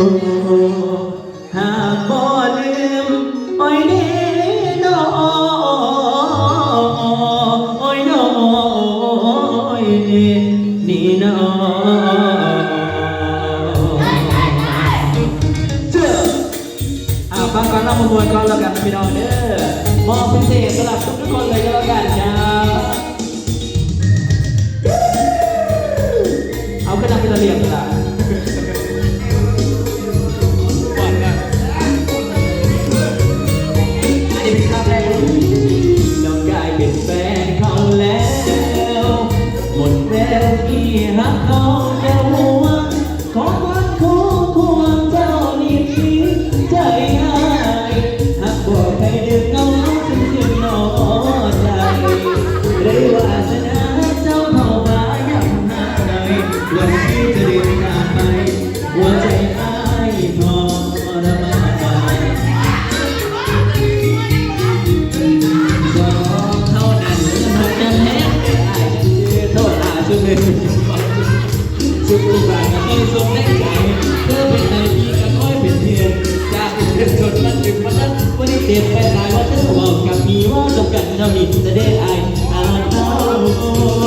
หากบ่ลืมอ้ยเด้นอโอ้ยนออ้ยเด้นี่นอเจ้าอ่าฟังก่อนรามามวนก่อนแล้วกันพี่น้องเด้อมอบพิเศษสำหรับทุกๆคนเลยก็แล้วกัน เป็นแฟนเขาแล้ว หมดแววที่หักเขา สุดทุกบางก็ไม่สมได้ใจเธอเป็นนายพี่ก็ค่อยเป็นเธอนจากเป็นเพื่อนจนมันถึงวันนั้นวันนี้เจ็บไปตายว่าเธอบอกกับพี่ว่าจบกันเท่านี้จะได้อายอานเอา